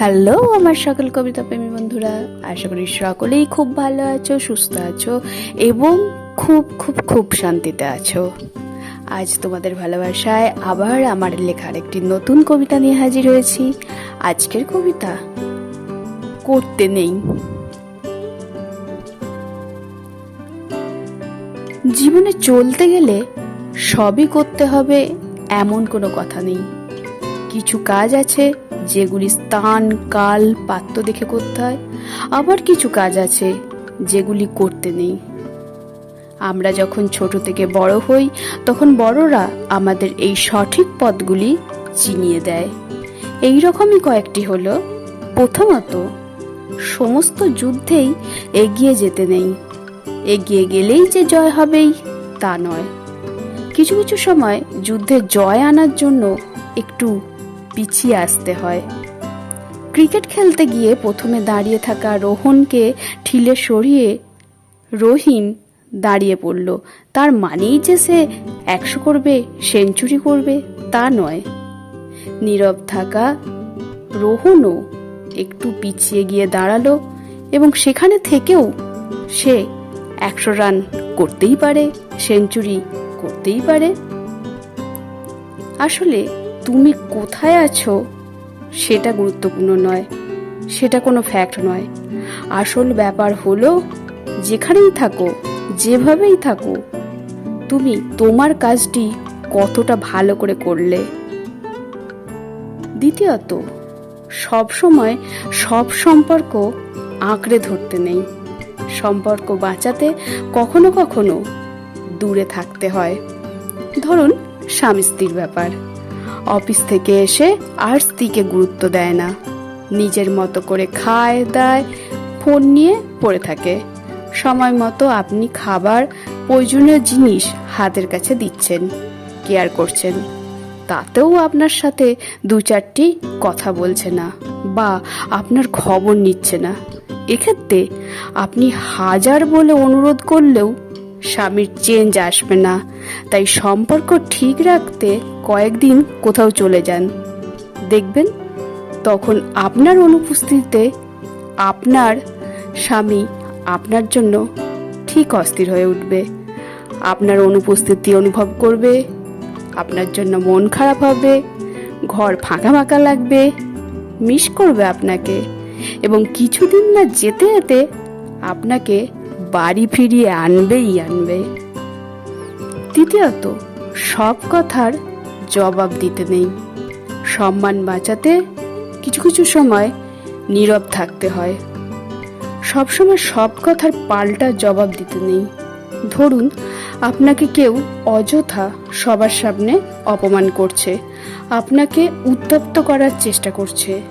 Hello, আমার সকল কবিতা প্রেমী বন্ধুরা। আশা করি সকলেই খুব ভালো আছো, সুস্থ আছো এবং খুব খুব খুব শান্তিতে আছো। আজ তোমাদের ভালোবাসায় আবার আমার লেখার একটি নতুন কবিতা নিয়ে হাজির হয়েছি। আজকের কবিতা, করতে নেই। জীবনে চলতে গেলে সবই করতে হবে, এমন কোনো কথা নেই। কিছু কাজ আছে যেগুলি স্থান, কাল, পাত্র দেখে করতে হয়। আবার কিছু কাজ আছে যেগুলি করতে নেই। আমরা যখন ছোট থেকে বড় হই, তখন বড়রা আমাদের এই সঠিক পথগুলি চিনিয়ে দেয়। এই রকমই কয়েকটি হলো, প্রথমত, সমস্ত যুদ্ধেই এগিয়ে যেতে নেই। এগিয়ে গেলেই যে জয় হবেই, তা নয়। কিছু কিছু সময় যুদ্ধে জয় আনার জন্য একটু পিছিয়ে আসতে হয়। ক্রিকেট খেলতে গিয়ে প্রথমে দাঁড়িয়ে থাকা রোহনকে ঠিলে সরিয়ে রহিম দাঁড়িয়ে পড়ল। তার মানেই যে সে একশো করবে, সেঞ্চুরি করবে, তা নয়। নীরব থাকা রোহনও একটু পিছিয়ে গিয়ে দাঁড়াল এবং সেখানে থেকেও সে একশো রান করতেই পারে, সেঞ্চুরি করতেই পারে। আসলে তুমি কোথায় আছো? সেটা গুরুত্বপূর্ণ নয়। সেটা কোনো ফ্যাক্ট নয়। আসল ব্যাপার হলো, যেখানেই থাকো, যেভাবেই থাকো, তুমি তোমার কাজটি কতটা ভালো করে করলে। দ্বিতীয়ত সব সময় সব সম্পর্ক আঁকড়ে ধরতে নেই। সম্পর্ক বাঁচাতে কখনো কখনো দূরে থাকতে হয়। ধরুন স্বামী স্ত্রীর ব্যাপার। অফিস থেকে এসে আর স্ত্রীকে গুরুত্ব দেয় না। নিজের মতো করে খায়, দায়, ফোন নিয়ে পড়ে থাকে। সময় মতো আপনি খাবার, প্রয়োজনীয় জিনিস হাতের কাছে দিচ্ছেন, কেয়ার করছেন। তাতেও আপনার সাথে দু চারটি কথা বলছে না বা আপনার খবর নিচ্ছে না। এক্ষেত্রে আপনি হাজার বলে অনুরোধ করলেও স্বামীর চেঞ্জ আসবে না। তাই সম্পর্ক ঠিক রাখতে কয়েকদিন কোথাও চলে যান। দেখবেন, তখন আপনার অনুপস্থিতিতে আপনার স্বামী আপনার জন্য ঠিক অস্থির হয়ে উঠবে। আপনার অনুপস্থিতি অনুভব করবে, আপনার জন্য মন খারাপ হবে, ঘর ফাঁকা ফাঁকা লাগবে, মিস করবে আপনাকে এবং কিছুদিন না যেতে যেতে আপনাকে বাড়ি ফিরিয়ে আনবেই আনবে। তৃতীয়ত, সব কথার জবাব দিতে নেই। সম্মান বাঁচাতে কিছু কিছু সময় নীরব থাকতে হয়। সবসময় সব কথার পাল্টা জবাব দিতে নেই। ধরুন, আপনাকে কেউ অযথা সবার সামনে অপমান করছে। আপনাকে উত্তপ্ত করার চেষ্টা করছে।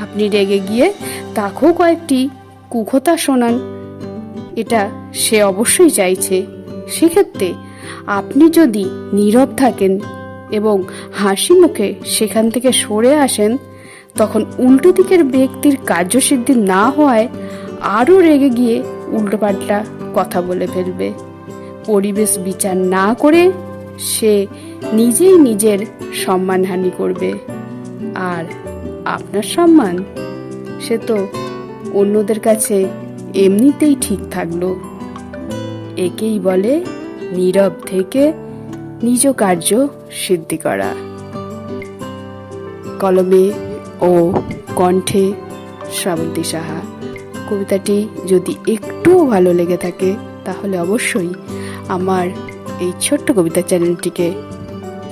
আপনি রেগে গিয়ে তাকেও কয়েকটি কুখতা শোনান। এটা সে অবশ্যই চাইছে। সেক্ষেত্রে আপনি যদি নীরব থাকেন এবং হাসি মুখে সেখান থেকে সরে আসেন, তখন উল্টো দিকের ব্যক্তির কার্যসিদ্ধি না হওয়ায় আরও রেগে গিয়ে উল্টোপাল্টা কথা বলে ফেলবে। পরিবেশ বিচার না করে সে নিজেই নিজের সম্মানহানি করবে। আর আপনার সম্মান, সে তো অন্যদের কাছে এমনিতেই ঠিক থাকল। একেই বলে নীরব থেকে নিজ কার্য সিদ্ধি করা। কলমে ও কণ্ঠে শ্রাবন্তী সাহা, কবিতাটি যদি একটুও ভালো লেগে থাকে, তাহলে অবশ্যই আমার এই ছোট্ট কবিতা চ্যানেলটিকে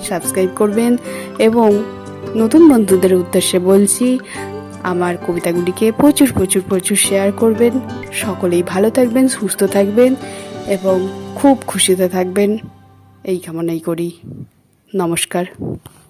সাবস্ক্রাইব করবেন এবং নতুন বন্ধুদের উদ্দেশ্যে বলছি আমার কবিতাগুলিকে প্রচুর প্রচুর প্রচুর শেয়ার করবেন। সকলেই ভালো থাকবেন, সুস্থ থাকবেন এবং খুব খুশিতে থাকবেন। এই কামনাই করি। নমস্কার।